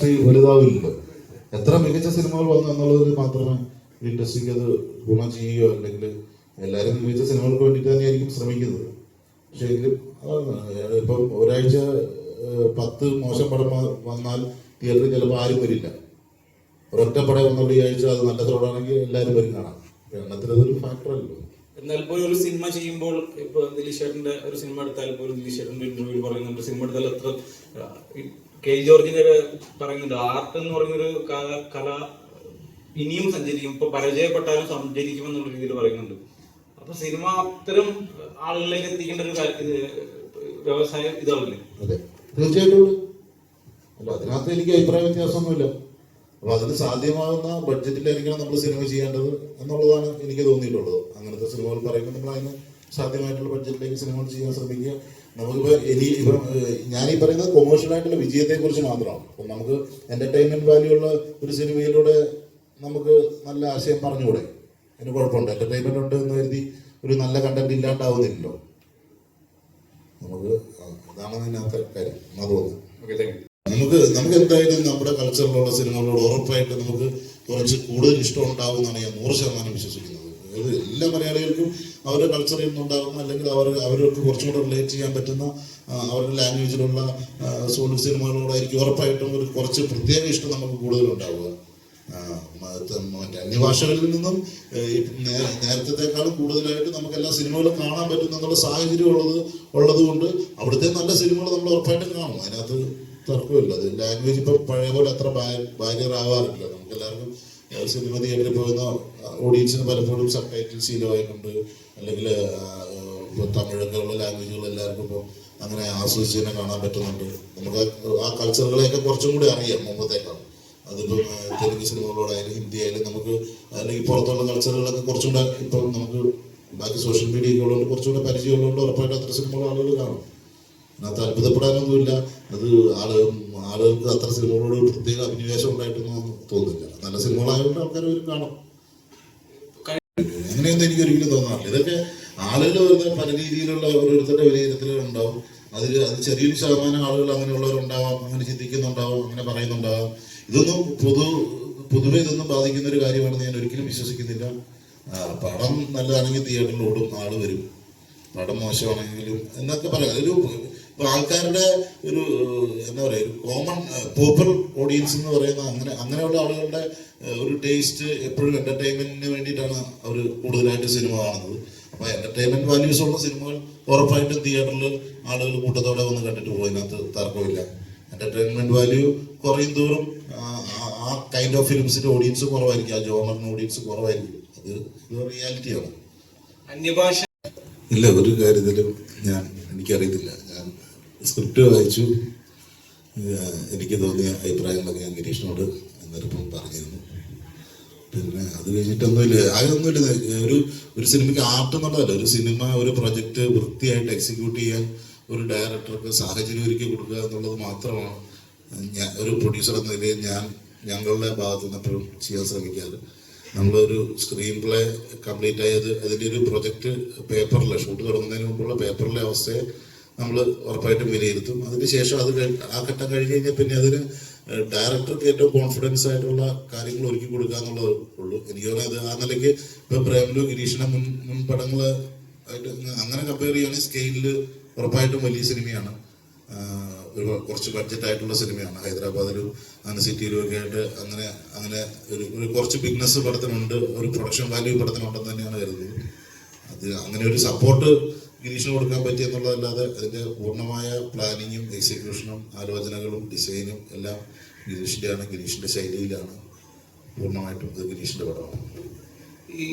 വലുതാവില്ലല്ലോ എത്ര മികച്ച സിനിമകൾ വന്നു എന്നുള്ളതിൽ മാത്രമേ ഇൻഡസ്ട്രിക്ക് അത് ഗുണം ചെയ്യുകയോ അല്ലെങ്കിൽ എല്ലാവരും മികച്ച സിനിമകൾക്ക് വേണ്ടിയിട്ട് തന്നെയായിരിക്കും ശ്രമിക്കുന്നത്. പക്ഷേ എങ്കിലും ഇപ്പം ഒരാഴ്ച പത്ത് മോശം പടം വന്നാൽ തിയേറ്ററിൽ ചിലപ്പോൾ ആരും വരില്ല. ഒരൊറ്റ പടം വന്നുള്ള ഈ ആഴ്ച അത് നല്ല തോടാണെങ്കിൽ എല്ലാവരും വരും കാണാം എണ്ണത്തിൽ അതൊരു ഫാക്ടറല്ലോ എന്നാൽ പോലും ഒരു സിനിമ ചെയ്യുമ്പോൾ ഇപ്പൊ ദിലീഷ് ഒരു സിനിമ എടുത്താൽ പോലും ദിലീഷ് ചേട്ടന്റെ ഇന്റർവ്യൂവിൽ പറയുന്നുണ്ട് സിനിമ എടുത്താൽ ഈ കെ. ജോർജിന്റെ പറയുന്നുണ്ട്. ആർട്ട് എന്ന് പറയുന്നൊരു കല ഇനിയും സഞ്ചരിക്കും. ഇപ്പൊ പരാജയപ്പെട്ടാലും സഞ്ചരിക്കും എന്നുള്ള രീതിയിൽ പറയുന്നുണ്ട്. അപ്പൊ സിനിമ അത്തരം ആളുകളിലേക്ക് എത്തിക്കേണ്ട ഒരു വ്യവസായം ഇതാവില്ലേ അതെ. തീർച്ചയായിട്ടും. അല്ല അതിനകത്ത് എനിക്ക് അഭിപ്രായ വ്യത്യാസമൊന്നുമില്ല. അപ്പൊ അതിന് സാധ്യമാകുന്ന ബഡ്ജറ്റിലായിരിക്കണം നമ്മൾ സിനിമ ചെയ്യേണ്ടത് എന്നുള്ളതാണ് എനിക്ക് തോന്നിയിട്ടുള്ളത്. അങ്ങനത്തെ സിനിമകൾ പറയുമ്പോൾ നമ്മൾ അതിന് സാധ്യമായിട്ടുള്ള ബഡ്ജറ്റിലേക്ക് സിനിമകൾ ചെയ്യാൻ ശ്രമിക്കുക. നമുക്കിപ്പോ ഇനി ഇപ്പം ഈ പറയുന്നത് കൊമേഴ്ഷ്യൽ ആയിട്ടുള്ള വിജയത്തെ കുറിച്ച് മാത്രമാണ്. അപ്പം നമുക്ക് എന്റർടൈൻമെന്റ് വാല്യൂ ഉള്ള ഒരു സിനിമയിലൂടെ നമുക്ക് നല്ല ആശയം പറഞ്ഞുകൂടെ? അതിന് കുഴപ്പമുണ്ട്. എന്റർടൈൻമെന്റ് ഉണ്ട് എന്ന് കരുതി ഒരു നല്ല കണ്ടന്റ് ഇല്ലാണ്ടാവുന്നില്ലല്ലോ. നമുക്ക് അതാണ് അതിനകത്തെ കാര്യം. തോന്നുന്നു? നമുക്ക് നമുക്ക് എന്തായാലും നമ്മുടെ കൾച്ചറിലുള്ള സിനിമകളോട് ഉറപ്പായിട്ട് നമുക്ക് കുറച്ച് കൂടുതൽ ഇഷ്ടം ഉണ്ടാവും എന്നാണ് ഞാൻ നൂറ് ശതമാനം വിശ്വസിക്കുന്നത്. അത് എല്ലാ മലയാളികൾക്കും അവരുടെ കൾച്ചറിൽ നിന്നുണ്ടാകുന്ന അല്ലെങ്കിൽ അവർ അവർക്ക് കുറച്ചും കൂടെ റിലേറ്റ് ചെയ്യാൻ പറ്റുന്ന അവരുടെ ലാംഗ്വേജിലുള്ള സോൾ സിനിമകളോടായിരിക്കും ഉറപ്പായിട്ടും ഒരു കുറച്ച് പ്രത്യേക ഇഷ്ടം നമുക്ക് കൂടുതലുണ്ടാവുക. മറ്റേ അന്യഭാഷകളിൽ നിന്നും നേരത്തേക്കാളും കൂടുതലായിട്ട് നമുക്ക് എല്ലാ സിനിമകളും കാണാൻ പറ്റുന്ന എന്നുള്ള സാഹചര്യം ഉള്ളത് ഉള്ളത് കൊണ്ട് അവിടുത്തെ നല്ല സിനിമകൾ നമ്മൾ ഉറപ്പായിട്ടും കാണും. അതിനകത്ത് തർക്കമില്ല. അത് ലാംഗ്വേജ് ഇപ്പം പഴയ പോലെ അത്ര ബാരിയർ ആവാറില്ല നമുക്ക് എല്ലാവർക്കും സിനിമ തിയേറ്ററിൽ പോകുന്ന ഓഡിയൻസിന് പലപ്പോഴും സബ് ടൈറ്റിൽ ശീലമായിട്ടുണ്ട് അല്ലെങ്കിൽ ഇപ്പോൾ തമിഴൊക്കെയുള്ള ലാംഗ്വേജുകൾ എല്ലാവർക്കും ഇപ്പോൾ അങ്ങനെ ആസ്വദിച്ച് തന്നെ കാണാൻ പറ്റുന്നുണ്ട്. നമുക്ക് ആ കൾച്ചറുകളെയൊക്കെ കുറച്ചും കൂടി അറിയാം മുമ്പത്തേക്കാൾ അതിപ്പം തെലുങ്ക് സിനിമകളോടായാലും ഹിന്ദി ആയാലും നമുക്ക് അല്ലെങ്കിൽ പുറത്തുള്ള കൾച്ചറുകളൊക്കെ കുറച്ചും കൂടെ ഇപ്പം നമുക്ക് ബാക്കി സോഷ്യൽ മീഡിയ ഒക്കെ ഉള്ളതുകൊണ്ട് പരിചയം പരിചയമുള്ളതുകൊണ്ട് ഉറപ്പായിട്ട് അത്ര സിനിമകൾ ആളുകൾ കാണും. അതിനകത്ത് അത്ഭുതപ്പെടാനൊന്നുമില്ല. അത് ആൾ ആളുകൾക്ക് അത്ര സിനിമകളോട് പ്രത്യേക അഭിനിവേശം ഉണ്ടായിട്ടൊന്നും തോന്നുന്നില്ല. നല്ല സിനിമകളായതുകൊണ്ട് ആൾക്കാർ ഒരു കാണും. അങ്ങനെയൊന്നും എനിക്ക് ഒരിക്കലും തോന്നാറില്ല. ഇതൊക്കെ ആളുകൾ വരുന്ന പല രീതിയിലുള്ള ഓരോരുത്തരുടെ വിലയിരുത്തലുകൾ ഉണ്ടാവും അതിൽ അത് ചെറിയൊരു ശതമാനം ആളുകൾ അങ്ങനെയുള്ളവരുണ്ടാവാം അങ്ങനെ ചിന്തിക്കുന്നുണ്ടാവും അങ്ങനെ പറയുന്നുണ്ടാവാം. ഇതൊന്നും പൊതു പൊതുവെ ഇതൊന്നും ബാധിക്കുന്ന ഒരു കാര്യമാണെന്ന് ഞാൻ ഒരിക്കലും വിശ്വസിക്കുന്നില്ല. പടം നല്ലതാണെങ്കിൽ തിയേറ്ററിൽ ഓടും ആൾ വരും. പടം മോശമാണെങ്കിലും എന്നൊക്കെ പറയാം. ഒരു ഇപ്പൊ ആൾക്കാരുടെ ഒരു എന്താ പറയുക ഒരു കോമൺ പോപ്പുലർ ഓഡിയൻസ് എന്ന് പറയുന്ന അങ്ങനെ അങ്ങനെയുള്ള ആളുകളുടെ ഒരു ടേസ്റ്റ് എപ്പോഴും എന്റർടൈൻമെന്റിന് വേണ്ടിയിട്ടാണ് അവർ കൂടുതലായിട്ട് സിനിമ കാണുന്നത്. അപ്പൊ എന്റർടൈൻമെന്റ് വാല്യൂസ് ഉള്ള സിനിമകൾ ഉറപ്പായിട്ടും തിയേറ്ററിൽ ആളുകൾ കൂട്ടത്തോടെ വന്ന് കണ്ടിട്ട് പോകും. അതിനകത്ത് തർക്കമില്ല. എന്റർടൈൻമെന്റ് വാല്യൂ കുറയും തോറും ആ- കൈൻഡ് ഓഫ് ഫിലിംസിന്റെ ഓഡിയൻസ് കുറവായിരിക്കും. ആ ജോണറിന് ഓഡിയൻസ് കുറവായിരിക്കും. അത് ഇത് റിയാലിറ്റിയാണ് അന്യഭാഷ ഇല്ല ഒരു കാര്യത്തിലും ഞാൻ എനിക്കറിയത്തില്ല. സ്ക്രിപ്റ്റ് വായിച്ചു. എനിക്ക് തോന്നിയ അഭിപ്രായങ്ങളൊക്കെ ഞാൻ ഗിരീഷിനോട് എന്നൊരു പറഞ്ഞിരുന്നു. പിന്നെ അത് കഴിഞ്ഞിട്ടൊന്നുമില്ല. അതൊന്നുമില്ല ഒരു ഒരു സിനിമയ്ക്ക് ആർട്ട് എന്നുള്ളതല്ല. ഒരു സിനിമ ഒരു പ്രൊജക്റ്റ് വൃത്തിയായിട്ട് എക്സിക്യൂട്ട് ചെയ്യാൻ ഒരു ഡയറക്ടർക്ക് സാഹചര്യം ഒരുക്കി കൊടുക്കുക എന്നുള്ളത് മാത്രമാണ് ഞാൻ ഒരു പ്രൊഡ്യൂസർ എന്ന നിലയിൽ ഞാൻ ഞങ്ങളുടെ ഭാഗത്തു നിന്ന് എപ്പോഴും ചെയ്യാൻ ശ്രമിക്കാറ്. നമ്മളൊരു സ്ക്രീൻ പ്ലേ കംപ്ലീറ്റ് ആയത് അതിന്റെ ഒരു പ്രൊജക്റ്റ് പേപ്പറിലെ ഷൂട്ട് തുടങ്ങുന്നതിന് മുമ്പുള്ള പേപ്പറിലെ അവസ്ഥയെ നമ്മൾ ഉറപ്പായിട്ടും വിലയിരുത്തും. അതിന് ശേഷം അത് ആ ഘട്ടം കഴിഞ്ഞ് കഴിഞ്ഞാൽ പിന്നെ അതിന് ഡയറക്ടർക്ക് ഏറ്റവും കോൺഫിഡൻസ് ആയിട്ടുള്ള കാര്യങ്ങൾ ഒരുക്കി കൊടുക്കുക എന്നുള്ളത് ഉള്ളൂ. എനിക്ക് തോന്നുന്നത് അത് ആ നിലയ്ക്ക് ഇപ്പൊ പ്രേമലു ഗിരീഷിന്റെ മുൻ മുൻ പടങ്ങൾ ആയിട്ട് അങ്ങനെ കമ്പയർ ചെയ്യുകയാണെങ്കിൽ സ്കെയിലിൽ ഉറപ്പായിട്ടും വലിയ സിനിമയാണ്. ഒരു കുറച്ച് ബഡ്ജറ്റ് ആയിട്ടുള്ള സിനിമയാണ്. ഹൈദരാബാദിലും അങ്ങനെ സിറ്റിയിലും ഒക്കെ ആയിട്ട് അങ്ങനെ അങ്ങനെ ഒരു ഒരു കുറച്ച് ബിഗ്നസ് പടത്തിനുണ്ട്. ഒരു പ്രൊഡക്ഷൻ വാല്യൂ പടത്തിനുണ്ടെന്ന് തന്നെയാണ് കരുതുന്നത്. അത് അങ്ങനെ ഒരു സപ്പോർട്ട് ഗിരീഷിന് കൊടുക്കാൻ പറ്റി എന്നുള്ളതല്ലാതെ അതിന്റെ പൂർണമായ പ്ലാനിങ്ങും എക്സിക്യൂഷനും ആലോചനകളും ഡിസൈനും എല്ലാം ഗിരീഷിന്റെയാണ് ഗിരീഷിന്റെ ശൈലിയിലാണ് പൂർണമായിട്ടും ഇത് ഗിരീഷിന്റെ പടമാണ് ഈ